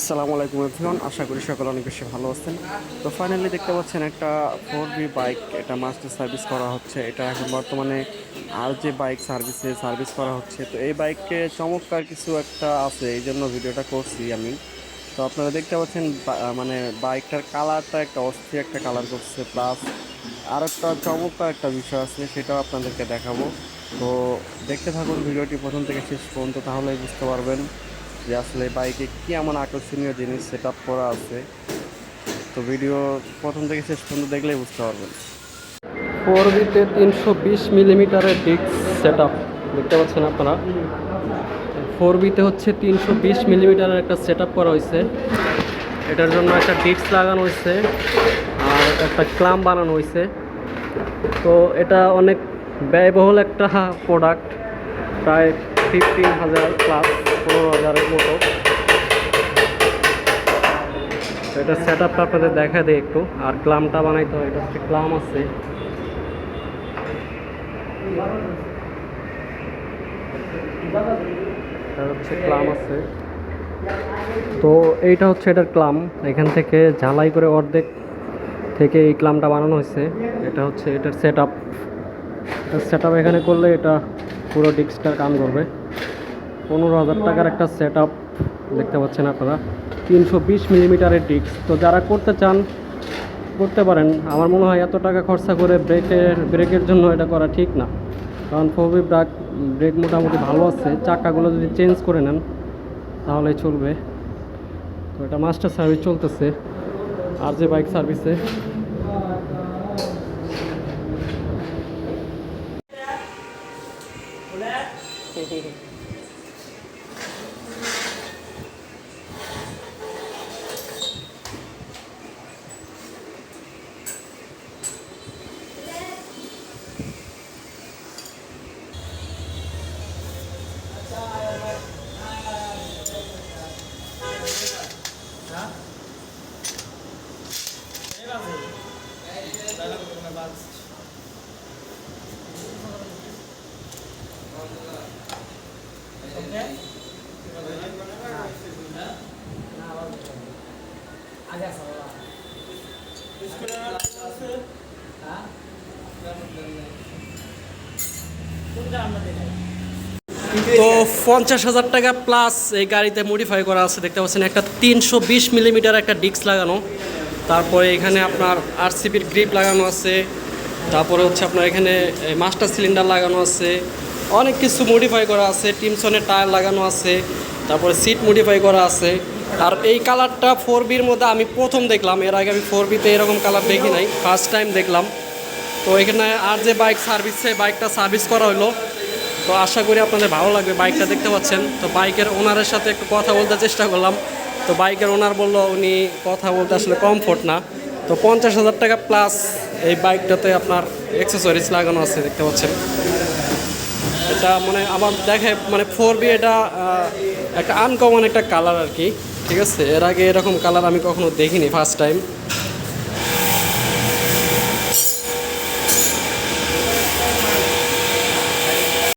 আসসালামু আলাইকুম এভরিওয়ান, আশা করি সকলে অনেক বেশি ভালো আছেন। তো ফাইনালি দেখতে পাচ্ছেন একটা ফোর বি বাইক এটা মাস্টার সার্ভিস করা হচ্ছে। এটা এখন বর্তমানে আর যে বাইক সার্ভিসে সার্ভিস করা হচ্ছে, তো এই বাইকে চমৎকার কিছু একটা আছে, এই জন্য ভিডিওটা করছি আমি। তো আপনারা দেখতে পাচ্ছেন মানে বাইকটার কালারটা একটা অস্থির একটা কালার করছে প্লাস আর একটা চমৎকার একটা বিষয় আছে, সেটাও আপনাদেরকে দেখাবো। তো দেখতে থাকুন, ভিডিওটি প্রথম থেকে শেষ পর্যন্ত, তাহলেই বুঝতে পারবেন। যে আসলে বাইকে কি এমন আকর্ষণীয় জিনিস সেট আপ করা আছে। তো ভিডিও প্রথম থেকে শেষ পর্যন্ত দেখলেই বুঝতে পারবেন। ফোর বিতে তিনশো বিশ মিলিমিটারের ডিস্ক সেট আপ দেখতে পাচ্ছেন আপনারা? ফোর বিতে হচ্ছে তিনশো বিশ মিলিমিটারের একটা সেট আপ করা হয়েছে। এটার জন্য একটা ডিস্ক লাগানো হয়েছে আর একটা ক্লাম বানানো হয়েছে। তো এটা অনেক ব্যয়বহুল একটা প্রোডাক্ট, প্রায় ফিফটিন হাজার প্লাস। পনেরো হাজারের মতো। এটা সেট আপটা আপনাদের দেখা দেয় একটু। আর ক্লামটা বানাইতে হয়, এটা হচ্ছে ক্লাম আছে। ক্লাম আছে। তো এইটা হচ্ছে এটার ক্লাম। এখান থেকে ঝালাই করে অর্ধেক থেকে এই ক্লামটা বানানো হয়েছে। এটা হচ্ছে এটার সেট এটার সেট আপ এখানে করলে এটা পুরো ডিস্কটার কাম করবে। পনেরো হাজার টাকার একটা সেট দেখতে পাচ্ছেন আপনারা। তিনশো বিশ মিলিমিটারের ডিস্ক তো যারা করতে চান, করতে পারেন। আমার মনে হয় এত টাকা খরচা করে ব্রেকের ব্রেকের জন্য এটা করা ঠিক না। কারণ ফোবি ব্রেক ব্রেক মোটামুটি ভালো আছে। চাকাগুলো যদি চেঞ্জ করে নেন, তাহলে চলবে। তো এটা মাস্টার সার্ভিস চলতেছে। আর যে বাইক সার্ভিসে তো পঞ্চাশ হাজার টাকা প্লাস এই গাড়িতে মডিফাই করা আছে, দেখতে পাচ্ছেন, একটা তিনশো বিশ মিলিমিটার একটা ডিস্ক লাগানো। তারপরে এখানে আপনার আরসিপির গ্রিপ লাগানো আছে, তারপরে হচ্ছে আপনার এখানে মাস্টার সিলিন্ডার লাগানো আছে। অনেক কিছু মডিফাই করা আছে টিমসনের টায়ার লাগানো আছে, তারপরে সিট মডিফাই করা আছে। আর এই কালারটা ফোর বির মধ্যে আমি প্রথম দেখলাম। এর আগে আমি ফোর বিতে এরকম কালার দেখি নাই ফার্স্ট টাইম দেখলাম। তো এখানে আর যে বাইক সার্ভিসে বাইকটা সার্ভিস করা হলো তো আশা করি আপনাদের ভালো লাগবে বাইকটা দেখতে পাচ্ছেন। তো বাইকের ওনারের সাথে একটু কথা বলতে চেষ্টা করলাম। তো বাইকের ওনার বলল, উনি কথা বলতে আসলে কমফোর্ট না। তো পঞ্চাশ হাজার টাকা প্লাস এই বাইকটাতে আপনার অ্যাক্সেসরিজ লাগানো আছে, দেখতে পাচ্ছেন। এটা মানে আমার দেখে মানে ফোর বি এটা একটা আনকমন একটা কালার আর কি। ঠিক আছে? এর আগে এরকম কালার আমি কখনো দেখিনি ফার্স্ট টাইম